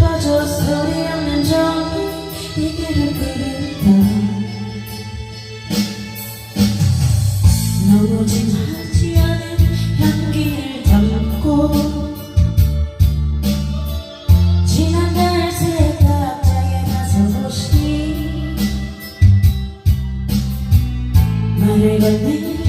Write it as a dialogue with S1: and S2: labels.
S1: 슬퍼져 소리 없는 종이 이 길을 부른다. 너무 진하지 않은 향기를 담고 지난 날새 각자의 나서 보시 말을 걸면